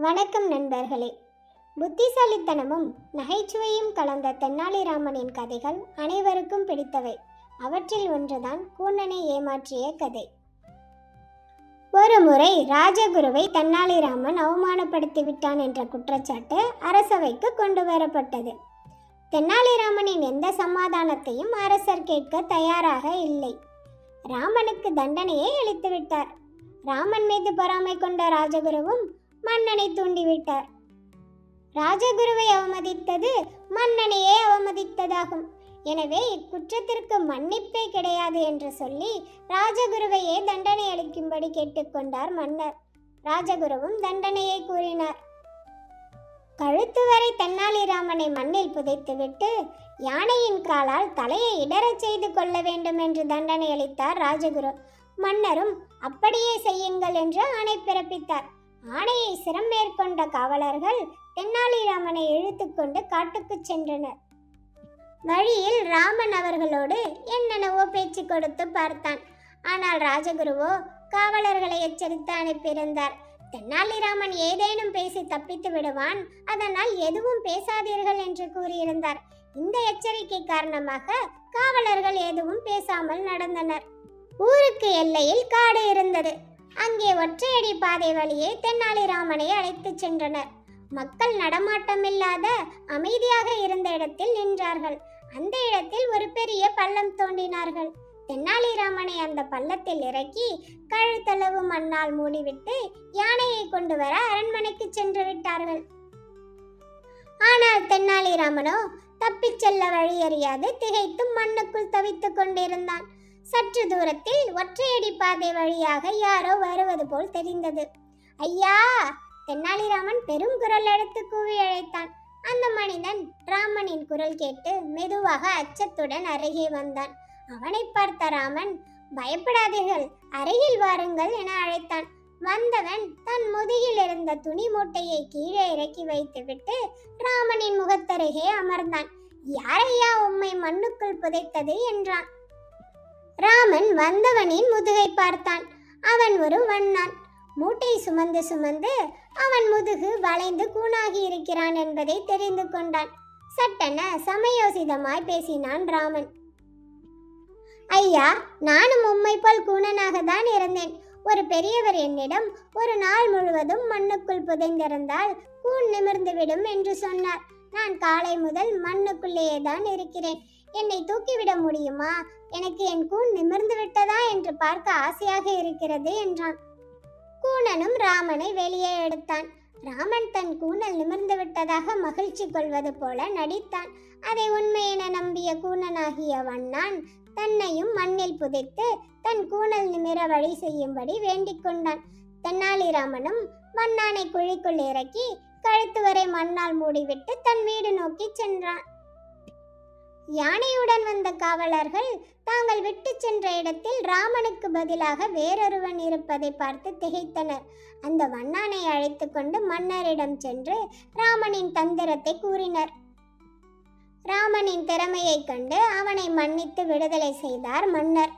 வணக்கம் நண்பர்களே. புத்திசாலித்தனமும் நகைச்சுவையும் கலந்த தென்னாலிராமனின் கதைகள் அனைவருக்கும் பிடித்தவை. அவற்றில் ஒன்றுதான் கூண்ணனை ஏமாற்றிய கதை. ஒரு முறை ராஜகுருவை தென்னாலிராமன் அவமானப்படுத்தி விட்டான் என்ற குற்றச்சாட்டு அரசவைக்கு கொண்டு வரப்பட்டது. தென்னாலிராமனின் எந்த சமாதானத்தையும் அரசர் கேட்க தயாராக இல்லை. ராமனுக்கு தண்டனையை அளித்துவிட்டார். ராமன் மீது பொறாமை கொண்ட ராஜகுருவும் மன்னனை தூண்டிவிட்டார். ராஜகுருவை அவமதித்தது மன்னனையே அவமதித்ததாகும். எனவே இக்குற்றத்திற்கு மன்னிப்பே கிடையாது என்று சொல்லி ராஜகுருவையே தண்டனை அளிக்கும்படி கேட்டுக்கொண்டார் மன்னர். ராஜகுருவும் தண்டனையை கூறினார். கழுத்து வரை தென்னாலிராமனை மண்ணில் புதைத்துவிட்டு யானையின் காலால் தலையை இடறச் செய்து கொள்ள வேண்டும் என்று தண்டனை அளித்தார் ராஜகுரு. மன்னரும் அப்படியே செய்யுங்கள் என்று ஆணை பிறப்பித்தார். ஆணையை சிரம் மேற்கொண்ட காவலர்கள் தென்னாலிராமனை இழுத்துக்கொண்டு காட்டுக்கு சென்றனர். வழியில் ராமன் அவர்களோடு என்னென்னவோ பேச்சு கொடுத்து பார்த்தான். ஆனால் ராஜகுருவோ காவலர்களை எச்சரித்து அனுப்பியிருந்தார். தென்னாலிராமன் ஏதேனும் பேசி தப்பித்து விடுவான் அதனால் எதுவும் பேசாதீர்கள் என்று கூறியிருந்தார். இந்த எச்சரிக்கை காரணமாக காவலர்கள் எதுவும் பேசாமல் நடந்தனர். ஊருக்கு எல்லையில் காடு இருந்தது. அங்கே ஒற்றையடி பாதை வழியே தென்னாலிராமனை அழைத்துச் சென்றனர். மக்கள் நடமாட்டமில்லாத அமைதியாக இருந்த இடத்தில் நின்றார்கள். அந்த இடத்தில் ஒரு பெரிய பள்ளம் தோண்டினார்கள். தென்னாலிராமனை அந்த பள்ளத்தில் இறக்கி கழுத்தளவு மண்ணால் மூடிவிட்டு யானையை கொண்டு வர அரண்மனைக்கு சென்று விட்டார்கள். ஆனால் தென்னாலிராமனோ தப்பிச் செல்ல வழியறியாது திகைத்து மண்ணுக்குள் தவித்துக் கொண்டிருந்தான். சற்று தூரத்தில் ஒற்றையடி பாதை வழியாக யாரோ வருவது போல் தெரிந்தது. ஐயா! தென்னாலிராமன் பெரும் குரல் எடுத்து கூவி அழைத்தான். அந்த மனிதன் ராமனின் குரல் கேட்டு மெதுவாக அச்சத்துடன் அருகே வந்தான். அவனை பார்த்த ராமன் பயப்படாதீர்கள் அருகில் வாருங்கள் என அழைத்தான். வந்தவன் தன் முதுகில் இருந்த துணி மூட்டையை கீழே இறக்கி வைத்துவிட்டு ராமனின் முகத்தருகே அமர்ந்தான். யாரையா உம்மை மண்ணுக்குள் புதைத்தது? என்றான். ராமன் வந்தவனின் முதுகை பார்த்தான். அவன் ஒரு வண்ணான். மூட்டை சுமந்து சுமந்து அவன் முதுகு வளைந்து கூணாகி இருக்கிறான் என்பதை தெரிந்து கொண்டான். சட்டென சமயோசிதமாய் பேசினான் ராமன். ஐயா நானும் உம்மை போல் கூணனாக தான் இருந்தேன். ஒரு பெரியவர் என்னிடம் ஒரு நாள் முழுவதும் மண்ணுக்குள் புதைந்திருந்தால் கூன் நிமிர்ந்துவிடும் என்று சொன்னார். நான் காலை முதல் மண்ணுக்குள்ளேயே தான் இருக்கிறேன். என்னை தூக்கிவிட முடியுமா? எனக்கு என் கூன் நிமிர்ந்து விட்டதா என்று பார்க்க ஆசையாக இருக்கிறது என்றான். கூணனும் ராமனை வெளியே எடுத்தான். ராமன் தன் கூணல் நிமிர்ந்து விட்டதாக மகிழ்ச்சி கொள்வது போல நடித்தான். அதை உண்மை என நம்பிய கூணனாகிய வண்ணான் தன்னையும் மண்ணில் புதைத்து தன் கூணல் நிமிர வழி செய்யும்படி வேண்டிக் கொண்டான். தென்னாலிராமனும் வண்ணானை குழிக்குள் இறக்கி கழுத்து வரை மண்ணால் மூடிவிட்டு தன் வீடு நோக்கி சென்றான். யானையுடன் வந்த காவலர்கள் தாங்கள் விட்டு சென்ற இடத்தில் ராமனுக்கு பதிலாக வேறொருவன் இருப்பதை பார்த்து திகைத்தனர். அந்த வண்ணானை அழைத்து கொண்டு மன்னரிடம் சென்று ராமனின் தந்திரத்தை கூறினர். ராமனின் திறமையைக் கண்டு அவனை மன்னித்து விடுதலை செய்தார் மன்னர்.